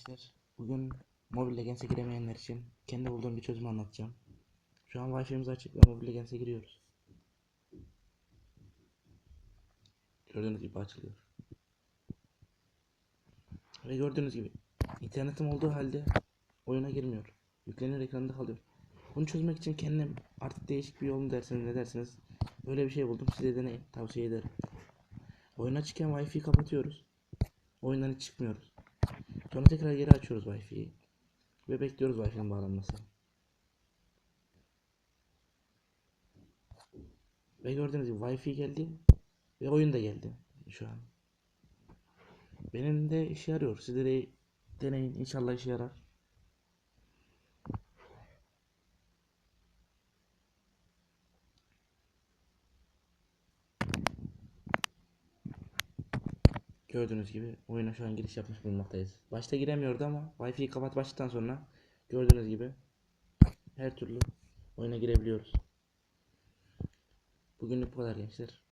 gençler. Bugün Mobile Legends'e giremeyenler için kendi bulduğum bir çözüm anlatacağım. Şu an Wi-Fi'miz açık ve Mobile Legends'e giriyoruz. Gördüğünüz gibi açılıyor. Ve gördüğünüz gibi internetim olduğu halde oyuna girmiyor. Yüklenir ekranda kalıyor. Bunu çözmek için kendim artık değişik bir yol mu dersiniz ne dersiniz böyle bir şey buldum size deneyin tavsiye ederim. Oyuna çıkken Wi-Fi'yi kapatıyoruz. Oyundan hiç çıkmıyoruz. Sonra tekrar geri açıyoruz Wi-Fi'yi. Ve bekliyoruz Wi-Fi'nin bağlanmasını. Ve gördüğünüz gibi Wi-Fi geldi. Ve oyun da geldi şu an. Benim de işe yarıyor. Sizde de deneyin. İnşallah işe yarar. Gördüğünüz gibi oyuna şu an giriş yapmış bulunmaktayız. Başta giremiyordu ama Wi-Fi'yi kapat başladıktan sonra gördüğünüz gibi her türlü oyuna girebiliyoruz. Bugünlük bu kadar gençler.